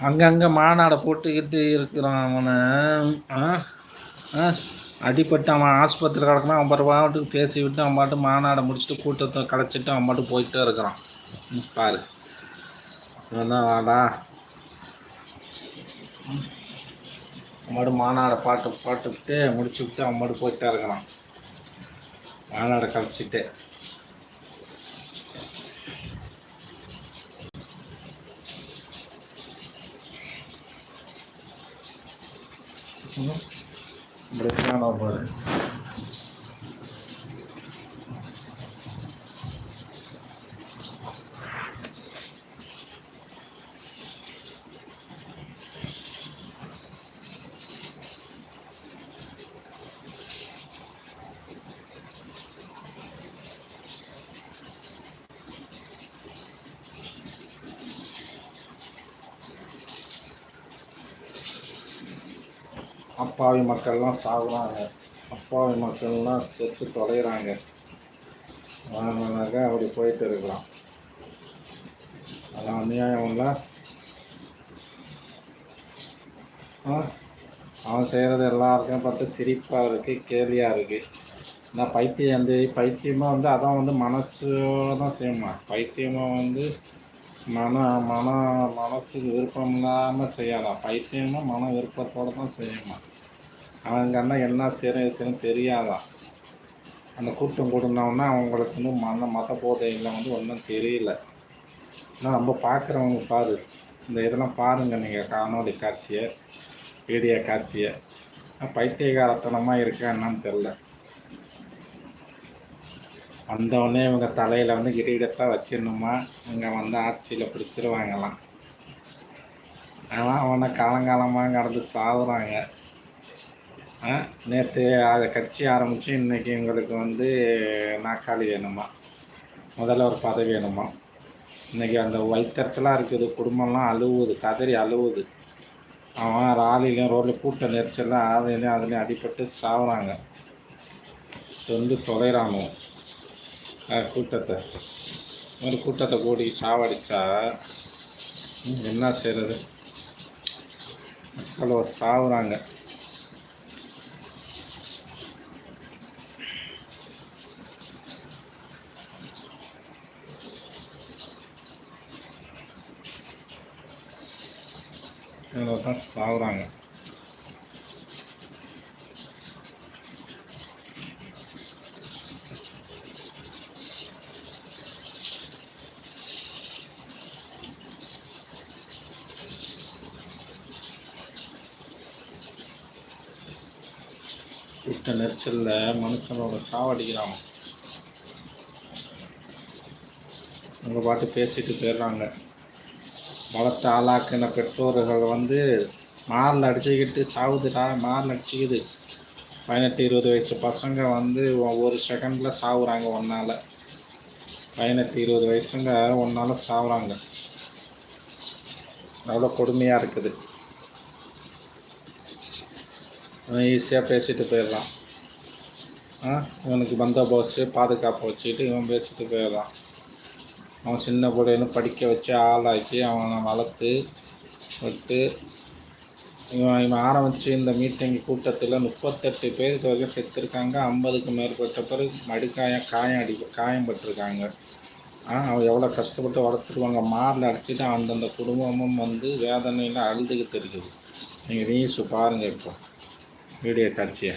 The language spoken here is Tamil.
அங்கங்கே மாநாடை போட்டுக்கிட்டு இருக்கிறான் அவனை. ஆ ஆ அவன் ஆஸ்பத்திரி கிடக்குனா அவன் பாட்டு பாட்டுக்கு பேசி விட்டு அவன் பாட்டு மாநாடை முடிச்சுட்டு கூட்டத்தை கலைச்சிட்டு அவன் பாட்டு போய்கிட்டே இருக்கிறான். பாரு. இவன் தான் வாடா. ம். அவன் பாட்டு மாநாடை பாட்டு பாட்டுக்கிட்டு முடிச்சு விட்டு அவன் பாட்டு போயிட்டே இருக்கிறான். மாநாடை கலைச்சிட்டு. ब्रेक ऑफ़ அப்பாவி மக்கள்லாம் சாகுறாங்க. அப்பாவி மக்கள்லாம் செத்து தொலைகிறாங்க வாங்கினாக்க அப்படி போயிட்டு இருக்கலாம். அதான் அநியாயம் இல்லை. ஆ அவன் செய்கிறது எல்லாருக்கும் பார்த்து சிரிப்பாக இருக்குது கேலியாக இருக்குது நான் பைத்தியம் அந்த பைத்தியமாக வந்து அதான் வந்து மனசோட தான் செய்யுமா? பைத்தியமாக வந்து மன மன மனசுக்கு விருப்பம் இல்லாமல் செய்யலாம் பைத்தியமும் மன விருப்பத்தோடு தான் செய்யணும் அவங்க அண்ணா என்ன செய்யணும் தெரியாதான் அந்த கூட்டம் கூட்டினோன்னா அவங்களுக்கு வந்து மன மத போதையில் வந்து ஒன்றும் தெரியல. ஆனால் ரொம்ப பார்க்குறவங்க பாரு. இந்த இதெல்லாம் பாருங்கள் நீங்கள் காணொலி காட்சியை வீடியோ காட்சியை. பைத்தியகாரத்தனமாக இருக்கா என்னன்னு தெரில வந்தவொடனே இவங்க தலையில் வந்து கிரீடத்தை வச்சிடணுமா? இங்கே வந்து ஆட்சியில் பிடிச்சிருவாங்கலாம் ஆனால் அவனை காலங்காலமாக கடந்து சாகுறாங்க நேற்று அதை கட்சி ஆரம்பித்து இன்றைக்கி எங்களுக்கு வந்து நாக்காளி வேணுமா? முதல்ல ஒரு பதவி வேணுமா? இன்றைக்கி அந்த வைத்தறிச்சலாக இருக்குது குடும்பம்லாம் அழுவுது கதறி அழுவுது. அவன் ராலிலையும் ரோட்டில் கூட்ட நெரிச்சல்லாம் ஆலையிலையும் அதுலேயும் அடிபட்டு சாகுறாங்க வந்து தொலைறானோ கூட்டத்தை. ஒரு கூட்டத்தை கூடி சாவடித்தா என்ன செய்கிறது மக்களோ சாகுறாங்க இதில் தான் சாகுறாங்க கூட்ட நெரிச்சலில் மனுஷனோட சாவடிக்கிறாங்க அவங்க பாட்டு பேசிட்டு போயிடுறாங்க. வளர்த்து ஆளாக்கின பெற்றோர்கள் வந்து மாரில் அடிச்சுக்கிட்டு சாவுதுடா மாரில் அடிச்சுக்குது. பதினெட்டு இருபது வயசு பசங்க வந்து ஒரு செகண்டில் சாவுறாங்க ஒன்றால் பதினெட்டு இருபது வயசுங்க ஒன்றால் சாவுறாங்க. அவ்வளோ கொடுமையாக இருக்குது. ஈஸியாக பேசிட்டு போயிடுறான் ஆ இவனுக்கு பந்தோபஸ்து பாதுகாப்பு வச்சுக்கிட்டு இவன் பேசிட்டு போயிடுறான் அவன் சின்ன பிள்ளைன்னு படிக்க வச்சு ஆளாக்கி அவனை வளர்த்து விட்டு இவன் இவன் ஆரம்பித்து இந்த மீட்டிங் கூட்டத்தில் முப்பத்தெட்டு பேருக்கு வரைக்கும் செத்துருக்காங்க. ஐம்பதுக்கு மேற்பட்ட பேர் மடிக்காயம் காயம் அடி காயம் பட்டிருக்காங்க. ஆ அவன் எவ்வளோ கஷ்டப்பட்டு வளர்த்துருவாங்க. மாரில் அடிச்சுட்டு அந்தந்த குடும்பமும் வந்து வேதனையில் அழுதுகிட்டு இருக்குது. நீங்கள் நியூஸ் பாருங்கள் இப்போ. வீடியோ காட்சியை